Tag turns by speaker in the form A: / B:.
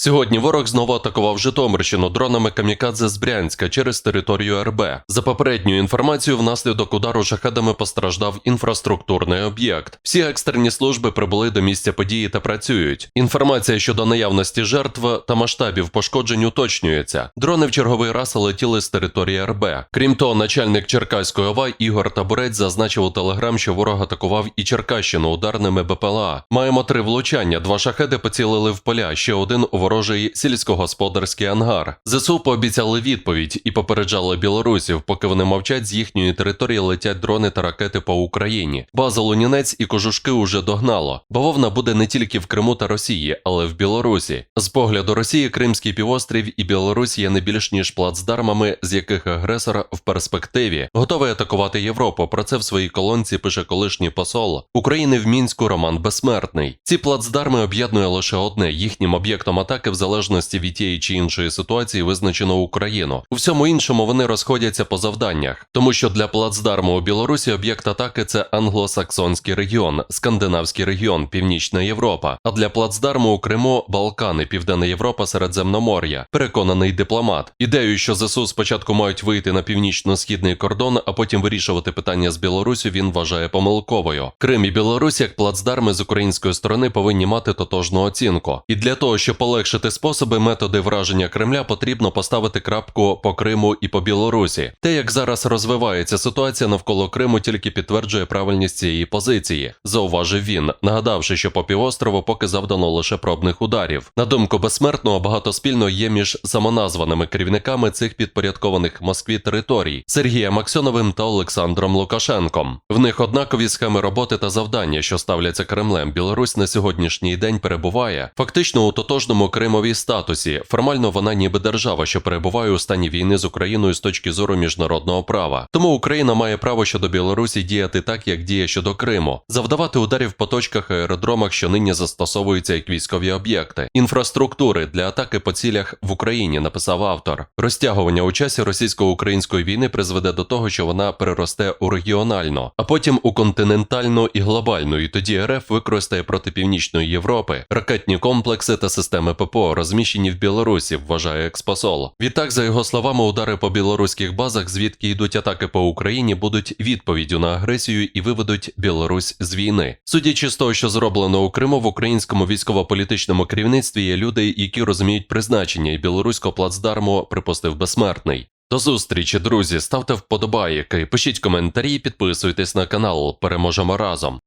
A: Сьогодні ворог знову атакував Житомирщину дронами камікадзе з Брянська через територію РБ. За попередньою інформацією, внаслідок удару шахедами постраждав інфраструктурний об'єкт. Всі екстрені служби прибули до місця події та працюють. Інформація щодо наявності жертв та масштабів пошкоджень уточнюється. Дрони в черговий раз летіли з території РБ. Крім того, начальник Черкаської ОВА Ігор Табурець зазначив у телеграм, що ворог атакував і Черкащину ударними БПЛА. Маємо три влучання. Два шахеди поцілили в поля, ще один у ворожий сільськогосподарський ангар. ЗСУ пообіцяли відповідь і попереджали білорусів, поки вони мовчать, з їхньої території летять дрони та ракети по Україні. База Лунінець і кожушки уже догнало. Бавовна буде не тільки в Криму та Росії, але й в Білорусі. З погляду Росії, Кримський півострів і Білорусь є не більш ніж плацдармами, з яких агресор в перспективі готовий атакувати Європу. Про це в своїй колонці пише колишній посол України в мінську Роман Безсмертний. Ці плацдарми об'єднує лише одне їхнім об'єктом атаки в залежності від тієї чи іншої ситуації визначено Україну. У всьому іншому вони розходяться по завданнях, тому що для плацдарму у Білорусі об'єкт атаки це англосаксонський регіон, скандинавський регіон, Північна Європа. А для плацдарму у Криму Балкани, Південна Європа, Середземномор'я. Переконаний дипломат. Ідею, що ЗСУ спочатку мають вийти на північно-східний кордон, а потім вирішувати питання з Білорусю, він вважає помилковою. Крим і Білорусь як плацдарми з української сторони повинні мати тотожну оцінку. І для того, щоб полегшити способи методи враження Кремля, потрібно поставити крапку по Криму і по Білорусі. Те, як зараз розвивається ситуація навколо Криму, тільки підтверджує правильність цієї позиції, зауважив він, нагадавши, що по півострову поки завдано лише пробних ударів. На думку безсмертного, багато спільного є між самоназваними керівниками цих підпорядкованих Москві територій Сергієм Аксьоновим та Олександром Лукашенком. В них однакові схеми роботи та завдання, що ставляться Кремлем. Білорусь на сьогоднішній день перебуває фактично у тотожному Кримовій статусі. Формально вона ніби держава, що перебуває у стані війни з Україною з точки зору міжнародного права. Тому Україна має право щодо Білорусі діяти так, як діє щодо Криму, завдавати ударів по точках аеродромах, що нині застосовуються як військові об'єкти, інфраструктури для атаки по цілях в Україні, написав автор. Розтягування у часі російсько-української війни призведе до того, що вона переросте у регіональну, а потім у континентальну і глобальну. І тоді РФ використає проти північної Європи ракетні комплекси та системи ППО, розміщені в Білорусі, вважає експосол. Відтак, за його словами, удари по білоруських базах, звідки йдуть атаки по Україні, будуть відповіддю на агресію і виведуть Білорусь з війни. Судячи з того, що зроблено у Криму, в українському військово-політичному керівництві є люди, які розуміють призначення, і білоруського плацдарму припустив безсмертний. До зустрічі, друзі. Ставте вподобайки, пишіть коментарі, підписуйтесь на канал. Переможемо разом.